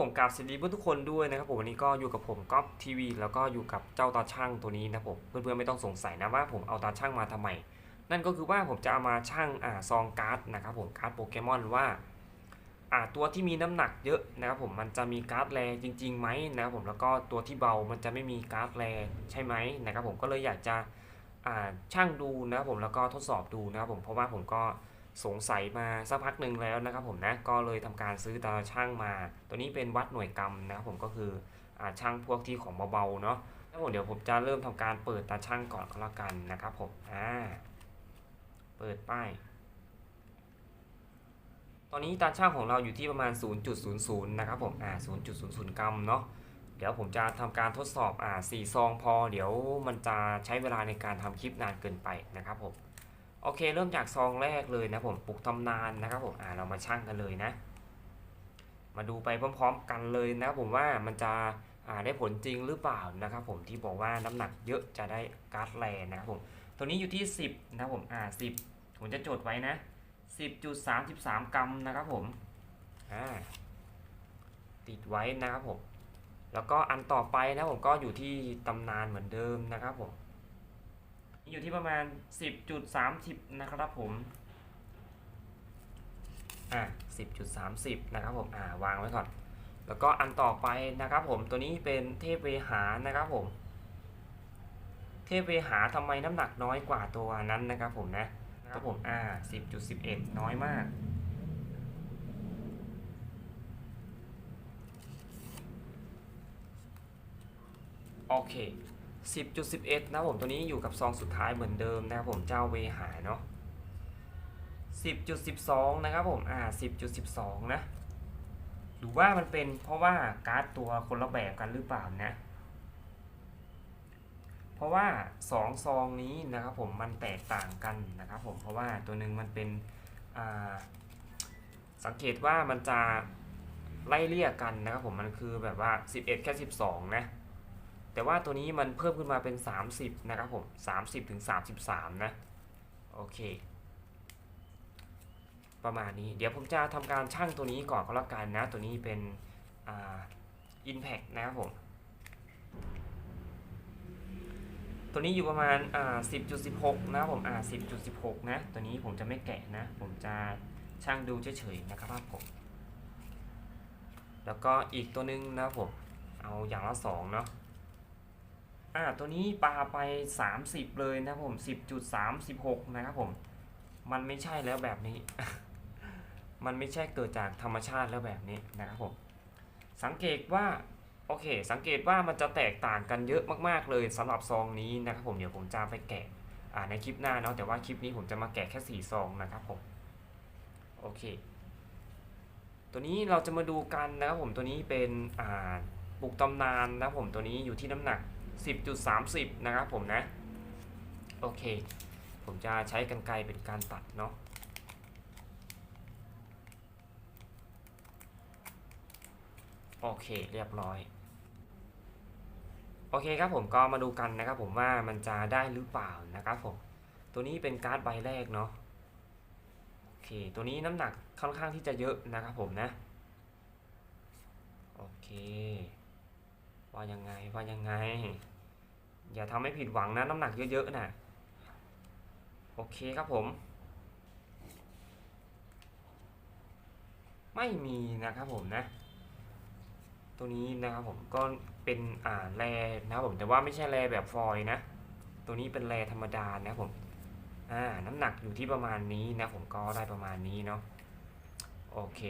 ผมกราบสวัสดีเพื่อนทุกคนด้วยนะครับผมวันนี้ก็อยู่กับผมก๊อฟทีวีแล้วก็อยู่กับเจ้าตาช่างตัวนี้นะผมเพื่อนๆไม่ต้องสงสัยนะว่าผมเอาตาช่างมาทำไม นั่นก็คือว่าผมจะเอามาช่างอ่าซองการ์ดนะครับผมการ์ดโปเกมอนว่าอ่าตัวที่มีน้ำหนักเยอะนะครับผมมันจะมีการ์ดแรจริงๆไหมนะครับผมแล้วก็ตัวที่เบามันจะไม่มีการ์ดแรใช่ไหมนะครับผมก็เลยอยากจะอ่าช่างดูนะครับผมแล้วก็ทดสอบดูนะครับผมเพราะว่าผมก็ สงสัยมาสักพักหนึ่งแล้วนะครับผมนะก็เลยทำการซื้อตาช่างมา ตัวนี้เป็นวัดหน่วยกรรมนะครับผมก็คืออาช่างพวกที่ของเบาๆเนาะแล้วผมเดี๋ยวผมจะเริ่มทำการเปิดตาช่างก่อนก็แล้วกันนะครับผมอ่าเปิดป้ายตอนนี้ตาช่างของเราอยู่ที่ประมาณ 0.00 นะครับผมอ่า0.00 กรัมเนาะเดี๋ยวผมจะทำการทดสอบอ่า4ซองพอ เดี๋ยวมันจะใช้เวลาในการทำคลิปนานเกินไปนะครับผม โอเค เริ่มจากซองแรกเลยนะผมปลุกตำนานนะครับผมอ่าเรามาชั่งกันเลยนะ มาดูไปพร้อมๆกันเลยนะครับผมว่ามันจะอ่าได้ผลจริงหรือเปล่านะครับผมที่บอกว่าน้ำหนักเยอะจะได้การ์ดแลนะครับผมตัวนี้อยู่ที่ 10 นะครับผมอ่า10ผมจะจดไว้นะ 10.33 กรัมนะครับผมอ่าติดไว้นะครับผมแล้วก็อันต่อไปนะผมก็อยู่ที่ตำนานเหมือนเดิมนะครับผม อยู่ที่ประมาณ 10.30 นะครับผม อะ 10.30 นะครับผม อ่าวางไว้ก่อน แล้วก็อันต่อไปนะครับผม ตัวนี้เป็นเทพเวหานะครับผม เทพเวหาทำไมน้ำหนักน้อยกว่าตัวนั้นนะครับผมนะ ครับผม อ่า 10.11 น้อยมากโอเค 10.11 นะผมตัวนี้อยู่กับซองสุดท้ายเหมือนเดิมนะครับผมเจ้าเวหาเนาะ10.12 นะครับผม อ่า 10.12 นะ หรือว่ามันเป็นเพราะว่าการ์ดตัวคนละแบบกันหรือเปล่านะ เพราะว่า2ซองนี้นะครับผมมันแตกต่างกันนะครับผม เพราะว่าตัวหนึ่งมันเป็น อ่า สังเกตว่ามันจะไล่เลี่ยกันนะครับผม มันคือแบบว่า 11 แค่ 12 นะ แต่ว่าตัวนี้มันเพิ่มขึ้นมาเป็น 30 นะครับผม30ถึง33 นะ โอเค ประมาณนี้ เดี๋ยวผมจะทำการชั่งตัวนี้ก่อนก็แล้วกันนะ ตัวนี้เป็นอ่า Impact นะครับผม ตัวนี้อยู่ประมาณอ่า10.16 นะครับผมอ่า10.16 นะ ตัวนี้ผมจะไม่แกะนะ ผมจะชั่งดูเฉยๆนะครับผม แล้วก็อีกตัวนึงนะครับผม เอาอย่างละสองเนาะ อ่าตัวนี้ปลาไป 30 เลยนะครับผม 10.36 นะครับผม มันไม่ใช่แล้วแบบนี้ มันไม่ใช่เกิดจากธรรมชาติแล้วแบบนี้นะครับผม สังเกตว่าโอเค สังเกตว่ามันจะแตกต่างกันเยอะมากๆเลยสำหรับซองนี้นะครับผมเดี๋ยวผมจะไปแกะอ่าในคลิปหน้าเนาะแต่ว่าคลิปนี้ผมจะมาแกะแค่4ซองนะครับผมโอเค ตัวนี้เราจะมาดูกันนะครับผมตัวนี้เป็นอ่าปลุกตำนานนะครับผมตัวนี้อยู่ที่น้ำหนัก 10.30 นะครับผมนะ โอเค ผมจะใช้กันไกรเป็นการตัดเนาะโอเคเรียบร้อย โอเคครับผมก็มาดูกันนะครับผมว่ามันจะได้หรือเปล่านะครับผม ตัวนี้เป็นการ์ดใบแรกเนาะโอเค ตัวนี้น้ำหนักค่อนข้างที่จะเยอะนะครับผมนะ โอเค ว่ายังไงว่ายังไง อย่าทำให้ผิดหวังนะน้ำหนักเยอะๆนะโอเคครับผม ไม่มีนะครับผมนะ ตัวนี้นะครับผมก็เป็นอ่าแรนะครับผมแต่ว่าไม่ใช่แรแบบฟอยนะ ตัวนี้เป็นแรธรรมดานะครับผมอ่าน้ำหนักอยู่ที่ประมาณนี้นะผมก็ได้ประมาณนี้เนาะโอเค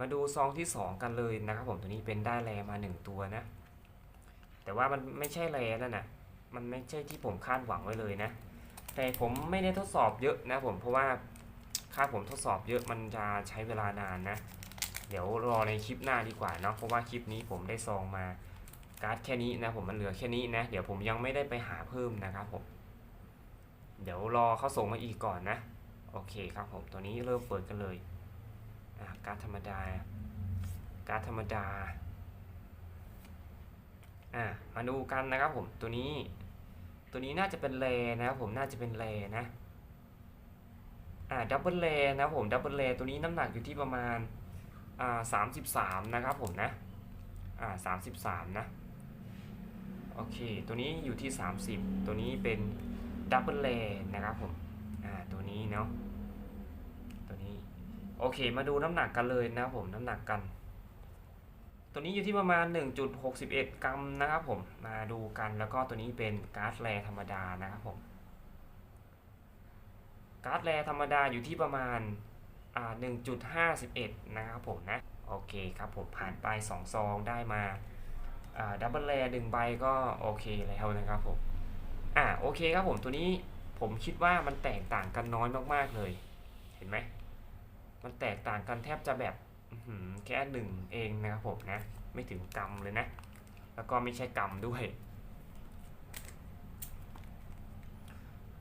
มาดูซองที่ 2 กันเลยนะครับผมตัวนี้เป็นได้แรมา 1 ตัวนะ แต่ว่ามันไม่ใช่แรนั่นน่ะมันไม่ใช่ที่ผมคาดหวังไว้เลยนะ แต่ผมไม่ได้ทดสอบเยอะนะผมเพราะว่าค่าผมทดสอบเยอะมันจะใช้เวลานานนะ เดี๋ยวรอในคลิปหน้าดีกว่าเนาะเพราะว่าคลิปนี้ผมได้ซองมาการ์ดแค่นี้นะผมมันเหลือแค่นี้นะ เดี๋ยวผมยังไม่ได้ไปหาเพิ่มนะครับผม เดี๋ยวรอเขาส่งมาอีกก่อนนะ โอเคครับผมตัวนี้เริ่มเปิดกันเลย การธรรมดา การธรรมดาอะมาดูกันนะครับผมตัวนี้ ตัวนี้น่าจะเป็นแรนะครับผมน่าจะเป็นแรนะอ่าดับเบิลแรนะครับผมดับเบิลแรตัวนี้น้ำหนักอยู่ที่ประมาณอ่าสามสิบสามนะครับผมนะอ่าสามสิบสามนะโอเค ตัวนี้อยู่ที่30ตัวนี้เป็นดับเบิลเลนะครับผมอ่าตัวนี้เนาะ โอเค มาดูน้ำหนักกันเลยนะครับผมน้ำหนักกัน ตัวนี้อยู่ที่ประมาณ 1.61 กรัมนะครับผมมาดูกันแล้วก็ตัวนี้เป็นก๊าซแรธรรมดานะครับผมก๊าซแรธรรมดาอยู่ที่ประมาณอ่า1.51 นะครับผมนะ โอเคครับผมผ่านไป 2 ซองได้มาดับเบิลแรหนึ่งใบก็โอเคแล้วนะครับผมอ่าโอเคครับผมตัวนี้ผมคิดว่ามันแตกต่างกันน้อยมากๆเลย เห็นไหม มันแตกต่างกันแทบจะแบบแค่หนึ่งเองนะครับผมนะ ไม่ถึงกรัมเลยนะ แล้วก็ไม่ใช่กรัมด้วย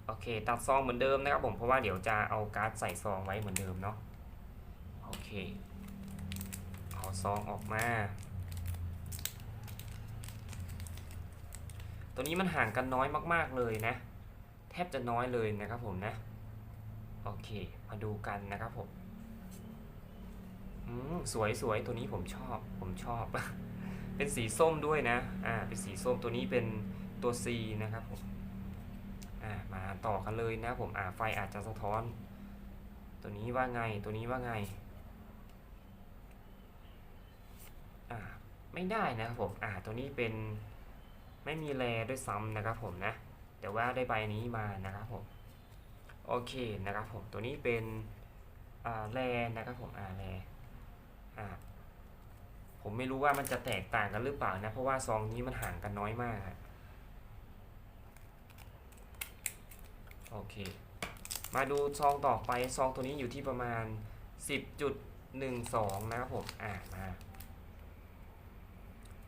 โอเค ตัดซองเหมือนเดิมนะครับผมเพราะว่าเดี๋ยวจะเอาการ์ดใส่ซองไว้เหมือนเดิมเนาะโอเค เอาซองออกมา ตัวนี้มันห่างกันน้อยมาก ๆ เลยนะ แทบจะน้อยเลยนะครับผมนะ โอเค มาดูกันนะครับผม สวยสวยตัวนี้ผมชอบผมชอบ เป็นสีส้มด้วยนะ อ่า เป็นสีส้มตัวนี้เป็นตัว C นะครับผม อ่า มาต่อกันเลยนะผม อ่า ไฟอาจจะสะท้อน ตัวนี้ว่าไง ตัวนี้ว่าไง อ่า ไม่ได้นะครับผม อ่า ตัวนี้เป็นไม่มีแรด้วยซ้ำนะครับผมนะ แต่ว่าได้ใบนี้มานะครับผม โอเคนะครับผม ตัวนี้เป็น อ่า แรนะครับผม อ่า แร อ่าผมไม่รู้ว่ามันจะแตกต่างกันหรือเปล่านะ เพราะว่าซองนี้มันห่างกันน้อยมากอะโอเค มาดูซองต่อไปซองตัวนี้อยู่ที่ประมาณ 10.12 นะครับผมอ่ามา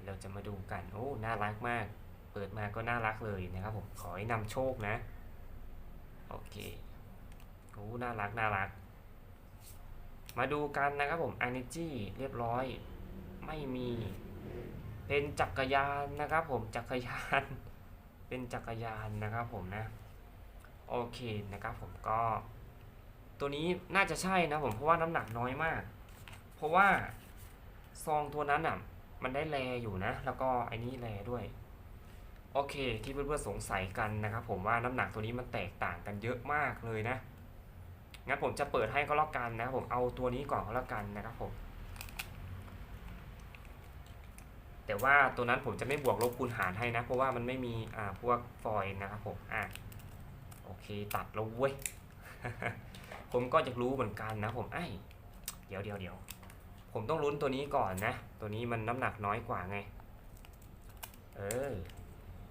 เราจะมาดูกันโอ้น่ารักมาก เปิดมาก็น่ารักเลยนะครับผมขอให้นำโชคนะ โอเคโอ้น่ารักน่ารัก มาดูกันนะครับผม Energy เรียบร้อย ไม่มี เป็นจักรยานนะครับผม จักรยาน เป็นจักรยานนะครับผมนะ โอเคนะครับผมก็ ตัวนี้น่าจะใช่นะผมเพราะว่าน้ำหนักน้อยมาก เพราะว่าซองตัวนั้นอะ มันได้แลอยู่นะ แล้วก็ไอ้นี้แลด้วยโอเค ที่เพื่อนๆสงสัยกันนะครับผมว่าน้ำหนักตัวนี้มันแตกต่างกันเยอะมากเลยนะ งั้นผมจะเปิดให้ก็แล้วกันนะครับผมเอาตัวนี้ก่อนก็แล้วกันนะครับผม แต่ว่าตัวนั้นผมจะไม่บวกลบคูณหารให้นะ เพราะว่ามันไม่มีอ่าพวกฟอยล์นะครับผมอะโอเคตัดแล้วเว้ยผมก็จะรู้เหมือนกันนะผมไอ้เดี๋ยวเดี๋ยวเดี๋ยวผมต้องลุ้นตัวนี้ก่อนนะ ตัวนี้มันน้ำหนักน้อยกว่าไง เออ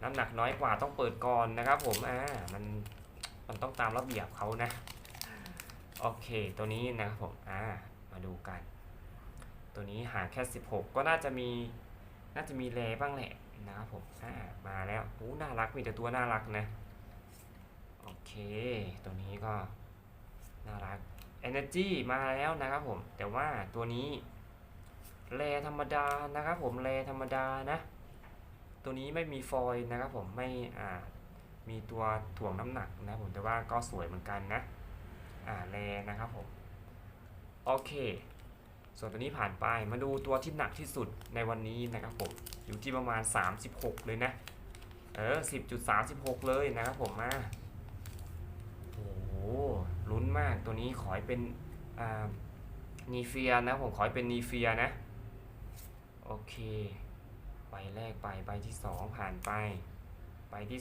น้ำหนักน้อยกว่าต้องเปิดก่อนนะครับผม อ่า มัน มันต้องตามระเบียบเขานะ โอเค ตัวนี้นะครับผมอ่ามาดูกัน ตัวนี้หาแค่ 16 ก็น่าจะมีน่าจะมีแรบ้างแหละนะครับผมอ่ามาแล้วโอ้น่ารักมีแต่ตัวน่ารักนะโอเค ตัวนี้ก็น่ารัก Energy มาแล้วนะครับผม แต่ว่าตัวนี้แรธรรมดานะครับผมแรธรรมดานะ ตัวนี้ไม่มีฟอยนะครับผมไม่อ่ามีตัวถ่วงน้ำหนักนะครับผมแต่ว่าก็สวยเหมือนกันนะ แรนะครับผมโอเค ส่วนตัวนี้ผ่านไปมาดูตัวที่หนักที่สุดในวันนี้นะครับผมอยู่ที่ประมาณ 36 เลยนะเออ10.36 เลยนะครับผมมาโอ้โหลุ้นมากตัวนี้ขอให้เป็นอ่านีเฟียนะผมขอให้เป็นนีเฟียนะ โอเคใบแรกไปใบที่ 2 ผ่านไปใบที่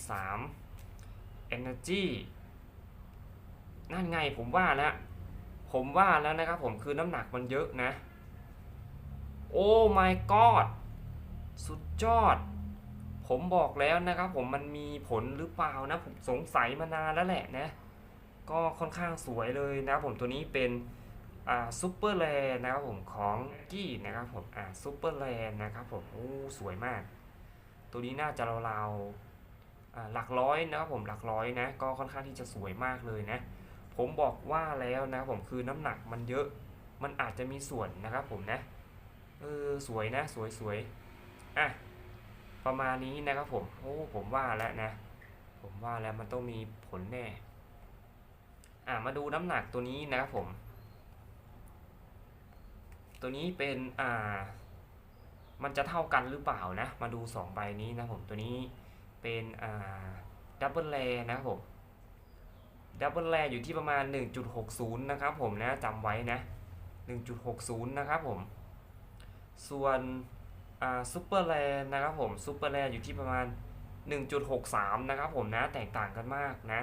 3 Energy นั่นไงผมว่าแล้วผมว่าแล้วนะครับผมคือน้ำหนักมันเยอะนะ โอ้ my god สุดยอด ผมบอกแล้วนะครับผมมันมีผลหรือเปล่านะ ผมสงสัยมานานแล้วแหละนะ ก็ค่อนข้างสวยเลยนะครับผมตัวนี้เป็นอ่าซูเปอร์แลนนะครับผมของกี้นะครับผมอ่าซูเปอร์แลนนะครับผมโอ้สวยมาก ตัวนี้น่าจะราวๆอ่าหลักร้อยนะครับผมหลักร้อยนะ ก็ค่อนข้างที่จะสวยมากเลยนะ ผมบอกว่าแล้วนะผมคือน้ำหนักมันเยอะ มันอาจจะมีส่วนนะครับผมนะ เออสวยนะสวยสวยอะประมาณนี้นะครับผม โอ้ผมว่าแล้วนะ ผมว่าแล้วมันต้องมีผลแน่ อะมาดูน้ำหนักตัวนี้นะครับผม ตัวนี้เป็นอ่า มันจะเท่ากันหรือเปล่านะ มาดู2ใบนี้นะผมตัวนี้เป็นอ่าดับเบิลแลนะครับผม ดับเบิลแลอยู่ที่ประมาณ 1.60 นะครับผมนะจำไว้นะ 1.60 นะครับผม ส่วนซูเปอร์แลนะครับผมซูเปอร์แลอยู่ที่ประมาณ 1.63 นะครับผมนะแตกต่างกันมากนะ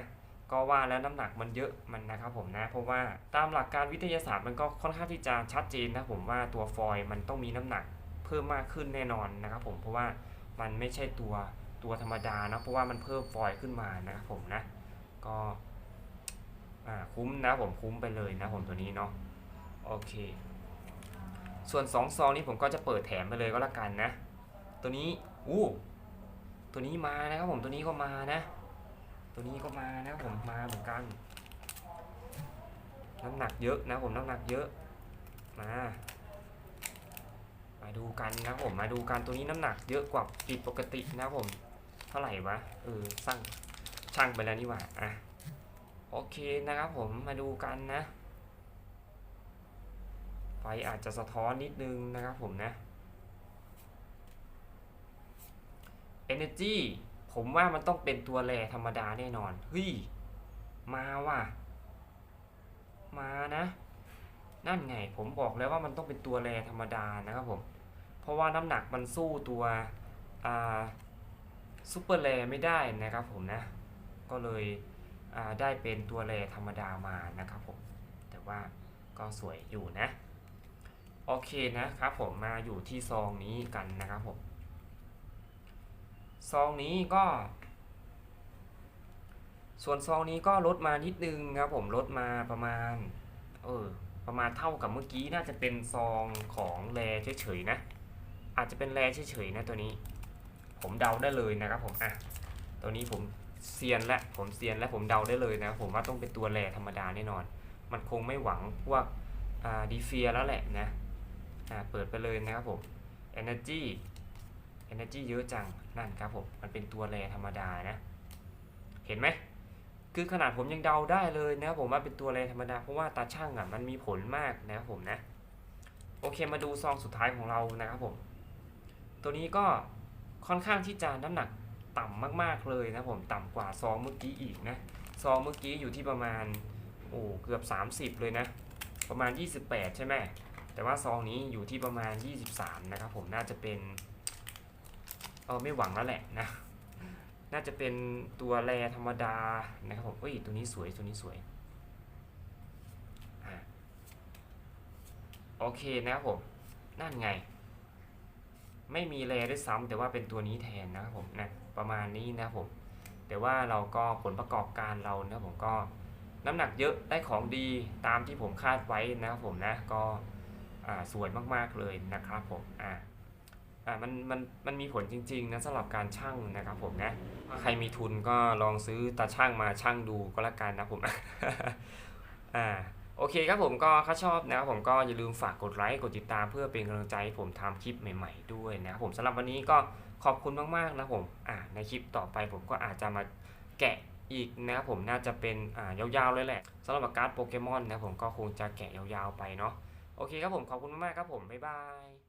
ก็ว่าแล้วน้ำหนักมันเยอะมันนะครับผมนะ เพราะว่าตามหลักการวิทยาศาสตร์มันก็ค่อนข้างที่จะชัดเจนนะผมว่าตัวฟอยล์มันต้องมีน้ำหนักเพิ่มมากขึ้นแน่นอนนะครับผมเพราะว่ามันไม่ใช่ตัวตัวธรรมดานะเพราะว่ามันเพิ่มฟอยล์ขึ้นมานะครับผมนะ ก็ อ่าคุ้มนะผมคุ้มไปเลยนะผมตัวนี้เนาะโอเค ส่วน2ซองนี้ผมก็จะเปิดแถมไปเลยก็แล้วกันนะ ตัวนี้อู้ตัวนี้มานะครับผมตัวนี้ก็มานะ ตัวนี้ก็มานะครับผมมาเหมือนกัน น้ำหนักเยอะนะผมน้ำหนักเยอะมามาดูกันนะผมมาดูกันตัวนี้น้ำหนักเยอะกว่าผิดปกตินะผม เท่าไหร่วะเออสร้างช่างไปแล้วนี่หว่าอะ โอเคนะครับผมมาดูกันนะ ไฟอาจจะสะท้อนนิดนึงนะครับผมนะ Energy ผมว่ามันต้องเป็นตัวแรธรรมดาแน่นอน เฮ้ย มาว่ะ มานะ นั่นไงผมบอกแล้วว่ามันต้องเป็นตัวแรธรรมดานะครับผม เพราะว่าน้ำหนักมันสู้ตัวอ่าซูเปอร์แรไม่ได้นะครับผมนะ ก็เลย ได้เป็นตัวแรธรรมดามานะครับผม แต่ว่าก็สวยอยู่นะ โอเคนะครับผมมาอยู่ที่ซองนี้กันนะครับผม ซองนี้ก็ ส่วนซองนี้ก็ลดมานิดนึงครับผมลดมาประมาณ เออประมาณเท่ากับเมื่อกี้น่าจะเป็นซองของแรเฉยๆนะ อาจจะเป็นแรเฉยๆนะตัวนี้ ผมเดาได้เลยนะครับผมอะตัวนี้ผม เซียนและผมเซียนและผมเดาได้เลยนะ ผมว่าต้องเป็นตัวแรธรรมดาแน่นอน มันคงไม่หวังพวกดีเฟียแล้วแหละนะเปิดไปเลยนะครับผม Energy Energy เยอะจังนั่นครับผม มันเป็นตัวแรธรรมดานะ เห็นไหมคือขนาดผมยังเดาได้เลยนะครับผมว่าเป็นตัวแรธรรมดา เพราะว่าตาช่างอะมันมีผลมากนะครับผมนะ โอเคมาดูซองสุดท้ายของเรานะครับผม ตัวนี้ก็ค่อนข้างที่จะน้ำหนัก ต่ำมากๆเลยนะผมต่ำกว่าซองเมื่อกี้อีกนะซองเมื่อกี้อยู่ที่ประมาณโอ้เกือบ 30 เลยนะ ประมาณ 28 ใช่ไหมแต่ว่าซองนี้อยู่ที่ประมาณ 23 นะครับผมน่าจะเป็นเออไม่หวังแล้วแหละนะ น่าจะเป็นตัวแรธรรมดานะครับผมเอ้ยตัวนี้สวยตัวนี้สวยโอเคนะครับผมนั่นไง ไม่มีแรด้วยซ้ำแต่ว่าเป็นตัวนี้แทนนะครับผมนะประมาณนี้นะครับผม แต่ว่าเราก็ผลประกอบการเรานะผมก็น้ำหนักเยอะได้ของดีตามที่ผมคาดไว้นะครับผมนะก็อ่าสวยมากๆเลยนะครับผมอ่าอ่ามันมันมันมีผลจริงๆนะสำหรับการช่างนะครับผมนะถ้าใครมีทุนก็ลองซื้อตาช่างมาช่างดูก็แล้วกันนะผมอ่า โอเคครับผมก็ถ้าชอบนะครับผมก็อย่าลืมฝากกดไลค์กดติดตามเพื่อเป็นกำลังใจให้ผมทำคลิปใหม่ ๆ ด้วยนะครับผมสำหรับวันนี้ก็ขอบคุณมากๆนะผมอ่าในคลิปต่อไปผมก็อาจจะมาแกะอีกนะครับผมน่าจะเป็นอ่ายาวๆเลยแหละสำหรับการ์ดโปเกมอนนะผมก็คงจะแกะยาวๆไปเนาะโอเคครับผมขอบคุณมากๆครับผมบ๊ายบาย